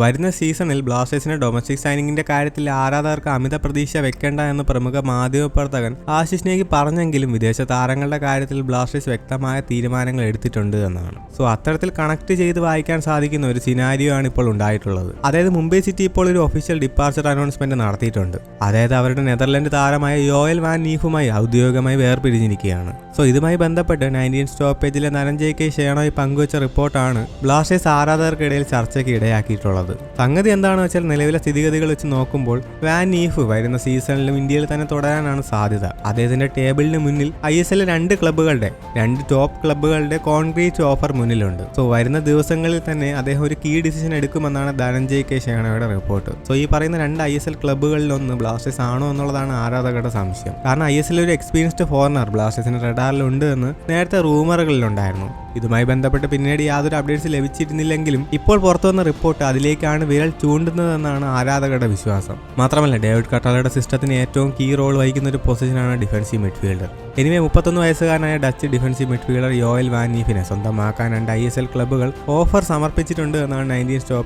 വരുന്ന സീസണിൽ ബ്ലാസ്റ്റേഴ്സിന്റെ ഡൊമസ്റ്റിക് സൈനിങ്ങിന്റെ കാര്യത്തിൽ ആരാധകർക്ക് അമിത പ്രതീക്ഷ വെക്കേണ്ട എന്ന് പ്രമുഖ മാധ്യമപ്രവർത്തകൻ ആശിഷ് നേഗി പറഞ്ഞെങ്കിലും വിദേശ താരങ്ങളുടെ കാര്യത്തിൽ ബ്ലാസ്റ്റേഴ്സ് വ്യക്തമായ തീരുമാനങ്ങൾ എടുത്തിട്ടുണ്ട് എന്നാണ്. സോ അത്തരത്തിൽ കണക്ട് ചെയ്ത് വായിക്കാൻ സാധിക്കുന്ന ഒരു സിനാരിയോ ആണ് ഇപ്പോൾ ഉണ്ടായിട്ടുള്ളത്. അതായത് മുംബൈ സിറ്റി ഇപ്പോൾ ഒരു ഒഫീഷ്യൽ ഡിപ്പാർച്ചർ അനൗൺസ്മെന്റ് നടത്തിയിട്ടുണ്ട്. അതായത് അവരുടെ നെതർലൻഡ് താരമായ യോയൽ വാൻ നീഫുമായി ഔദ്യോഗികമായി വേർപിരിഞ്ഞിരിക്കുകയാണ്. സോ ഇതുമായി ബന്ധപ്പെട്ട് നയന്റീൻ സ്റ്റോപ്പേജിലെ നരഞ്ജയ് കെ ഷേണോയി പങ്കുവച്ച റിപ്പോർട്ടാണ് ബ്ലാസ്റ്റേഴ്സ് ആരാധകർക്കിടയിൽ ചർച്ചയ്ക്ക് ഇടയാക്കിയിട്ടുള്ളത്. സംഗതി എന്താണെന്ന് വെച്ചാൽ നിലവിലെ സ്ഥിതിഗതികൾ വെച്ച് നോക്കുമ്പോൾ വാൻ ഈഫ് വരുന്ന സീസണിലും ഇന്ത്യയിൽ തന്നെ തുടരാനാണ് സാധ്യത. അദ്ദേഹത്തിന്റെ ടേബിളിന് മുന്നിൽ ഐ എസ് എൽ രണ്ട് ക്ലബ്ബുകളുടെ രണ്ട് ടോപ്പ് ക്ലബ്ബുകളുടെ കോൺക്രീറ്റ് ഓഫർ മുന്നിലുണ്ട്. സോ വരുന്ന ദിവസങ്ങളിൽ തന്നെ അദ്ദേഹം ഒരു കീ ഡിസിഷൻ എടുക്കുമെന്നാണ് ധനഞ്ജയ് കെ ശേണയുടെ റിപ്പോർട്ട്. സോ ഈ പറയുന്ന രണ്ട് ഐ എസ് എൽ ക്ലബ്ബുകളിലൊന്ന് ബ്ലാസ്റ്റേഴ്സ് ആണോ എന്നുള്ളതാണ് ആരാധകരുടെ സംശയം. കാരണം ഐ എസ് എൽ ഒരു എക്സ്പീരിയൻസ്ഡ് ഫോറിനർ ബ്ലാസ്റ്റേഴ്സിന്റെ റഡാറിലുണ്ട് എന്ന് നേരത്തെ റൂമറുകളിലുണ്ടായിരുന്നു. ഇതുമായി ബന്ധപ്പെട്ട് പിന്നീട് യാതൊരു അപ്ഡേറ്റ്സ് ലഭിച്ചിരുന്നില്ലെങ്കിലും ഇപ്പോൾ പുറത്തുവന്ന റിപ്പോർട്ട് അതിലേക്കാണ് വിരൽ ചൂണ്ടുന്നതെന്നാണ് ആരാധകരുടെ വിശ്വാസം. മാത്രമല്ല ഡേവിഡ് കട്ടാലയുടെ സിസ്റ്റത്തിന് ഏറ്റവും കീ റോൾ വഹിക്കുന്ന ഒരു പൊസിഷനാണ് ഡിഫൻസീവ് മിഡ്ഫീൽഡർ എനിവേ മുപ്പത്തൊന്ന് വയസ്സുകാരനായ Dutch defensive midfielder Yoel van നീഫിനെ സ്വന്തമാക്കാൻ രണ്ട് ഐ എസ് എൽ ക്ലബ്ബുകൾ ഓഫർ സമർപ്പിച്ചിട്ടുണ്ട് എന്നാണ് നയന്റീൻ സ്റ്റോപ്പ്